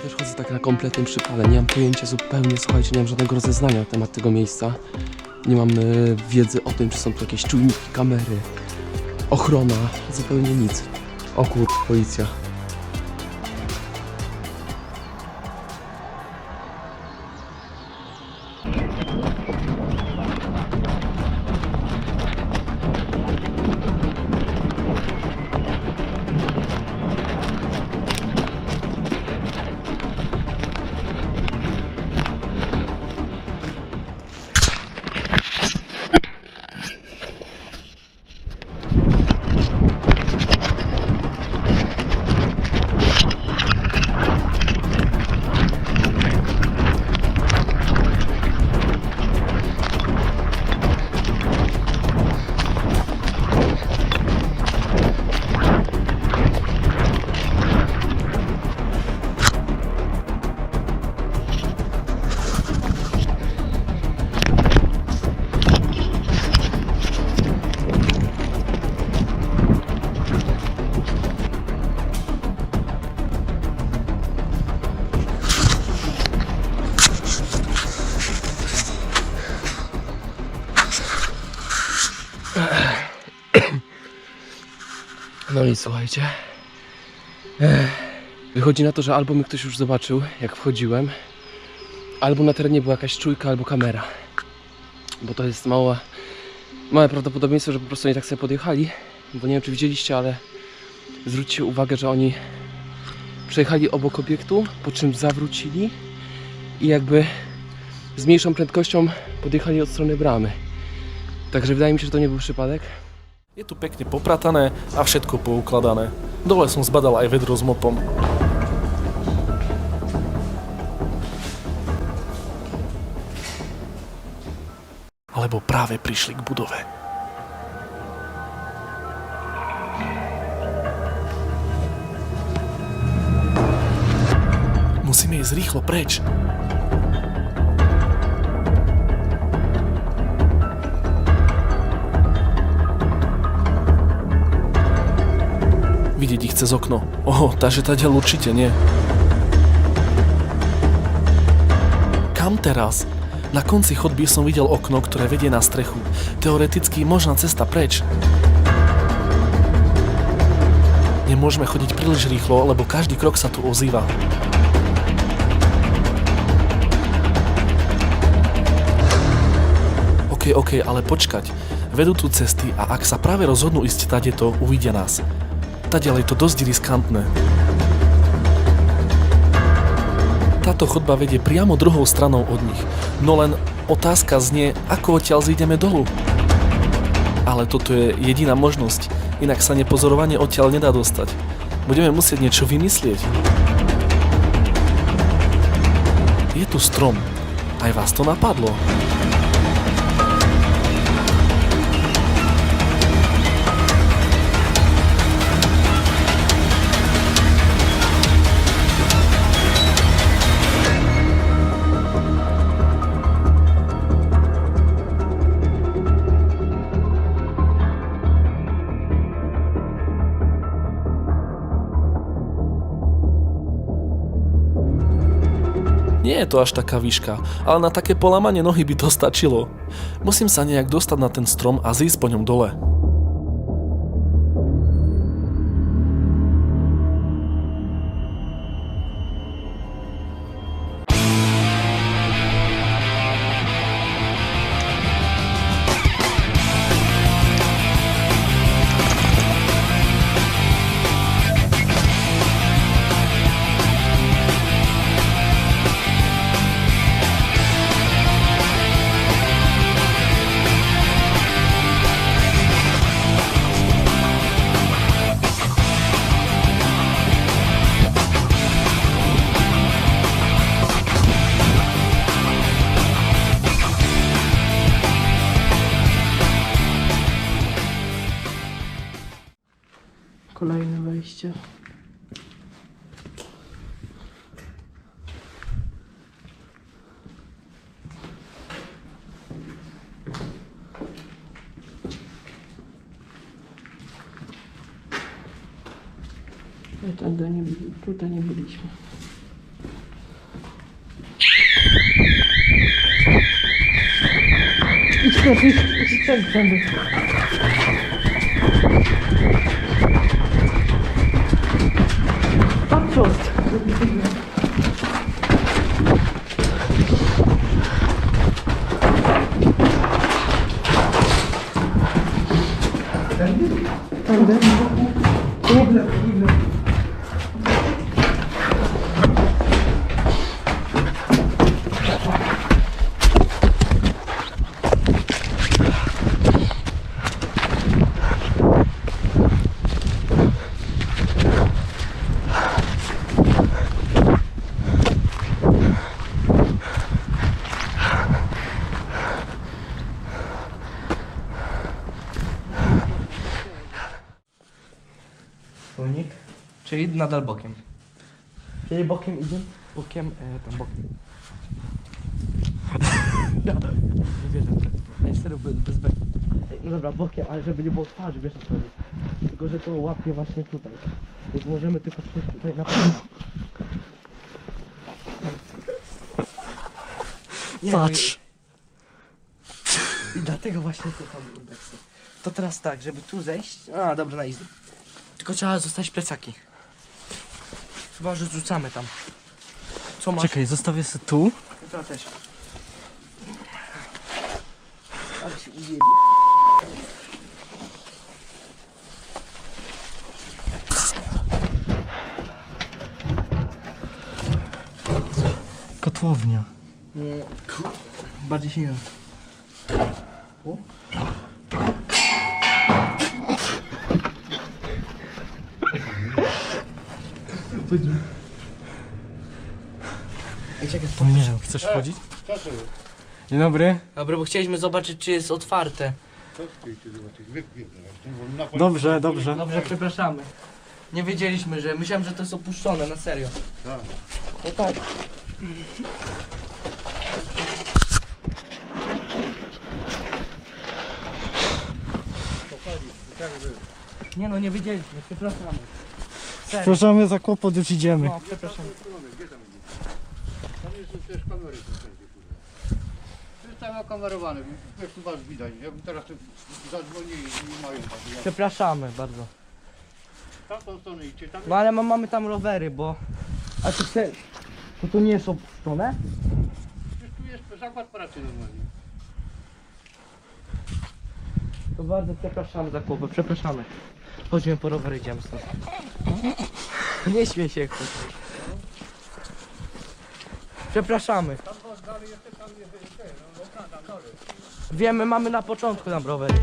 Ja też chodzę tak na kompletnym przypale. Nie mam pojęcia zupełnie, słuchajcie, nie mam żadnego rozeznania na temat tego miejsca. Nie mam e, wiedzy o tym, czy są tu jakieś czujniki, kamery, ochrona, zupełnie nic. O kur... policja. No i słuchajcie. Wychodzi na to, że albo mnie ktoś już zobaczył, jak wchodziłem, albo na terenie była jakaś czujka, albo kamera. Bo to jest małe, małe prawdopodobieństwo, że po prostu oni tak sobie podjechali. Bo nie wiem, czy widzieliście, ale zwróćcie uwagę, że oni przejechali obok obiektu, po czym zawrócili i jakby z mniejszą prędkością podjechali od strony bramy. Także wydaje mi się, że to nie był. Je tu pekne popratané a všetko poukladané. Dole som zbadal aj vedro s mopom. Alebo práve prišli k budove. Musíme ísť rýchlo preč. Vidieť ich cez okno. Oho, takže tadiaľ určite nie. Kam teraz? Na konci chodby som videl okno, ktoré vedie na strechu. Teoreticky možná cesta preč. Nemôžeme chodiť príliš rýchlo, lebo každý krok sa tu ozýva. OK, OK, ale počkať. Vedú tu cesty a ak sa práve rozhodnú ísť tadeto, uvidia nás. Tadiaľ je to dosť riskantné. Táto chodba vedie priamo druhou stranou od nich. No len otázka znie, ako odtiaľ zídeme dolu. Ale toto je jediná možnosť, inak sa nepozorovanie odtiaľ nedá dostať. Budeme musieť niečo vymyslieť. Je tu strom. Aj vás to napadlo. Nie je to až taká výška, ale na také polamanie nohy by to stačilo. Musím sa nejak dostať na ten strom a zísť po ňom dole. kolejne wejście. Nie, tutaj nie byliśmy. Idź, idź, idź, idź, idź, idź, idź, idź olsun. Ben de. Ben de. Unik. Czyli nadal bokiem. Czyli bokiem idzie? Bokiem, e, tam bokiem. no, nie wierzę w to. Ej, serio, bez, bez beku. Ej, No dobra, bokiem, ale żeby nie było twarzy, wiesz o co chodzi. Tylko, że to łapie właśnie tutaj. Więc możemy tylko coś tutaj na Nie, Patrz. I, dlatego właśnie to tam indeksy. To teraz tak, żeby tu zejść. A, dobra, na easy. Tylko trzeba zostać plecaki. Chyba, że rzucamy tam. Co masz? Czekaj, zostawię sobie tu. To też. Ale się ujebie. Kotłownia. Nie, bardziej się nie da. O. Ej, czekaj, To nie wiem, chcesz wchodzić? Dzień dobry. Dobra, bo chcieliśmy zobaczyć, czy jest otwarte. Dobrze, dobrze. Dobrze, przepraszamy. Nie wiedzieliśmy, że... Myślałem, że to jest opuszczone, na serio. No tak. Nie no, nie wiedzieliśmy, przepraszamy. Przepraszamy za kłopot, już idziemy. No, przepraszam. Tam jest też kamery tu wszędzie. To jest tam okamerowane, jak tu was widać. Jakby teraz tu zadzwonili i nie mają tak. Jak Przepraszamy bardzo. tam tą stronę idźcie, tam No ale ma, mamy tam rowery, bo... A to chce... To to nie jest opuszczone? jest, tu jest zakład pracy normalnie. To bardzo przepraszamy za kłopot, przepraszamy. Chodźmy po rower, idziemy stąd. Nie śmiej się ktoś. Przepraszamy. Wiemy, mamy na początku tam rowery.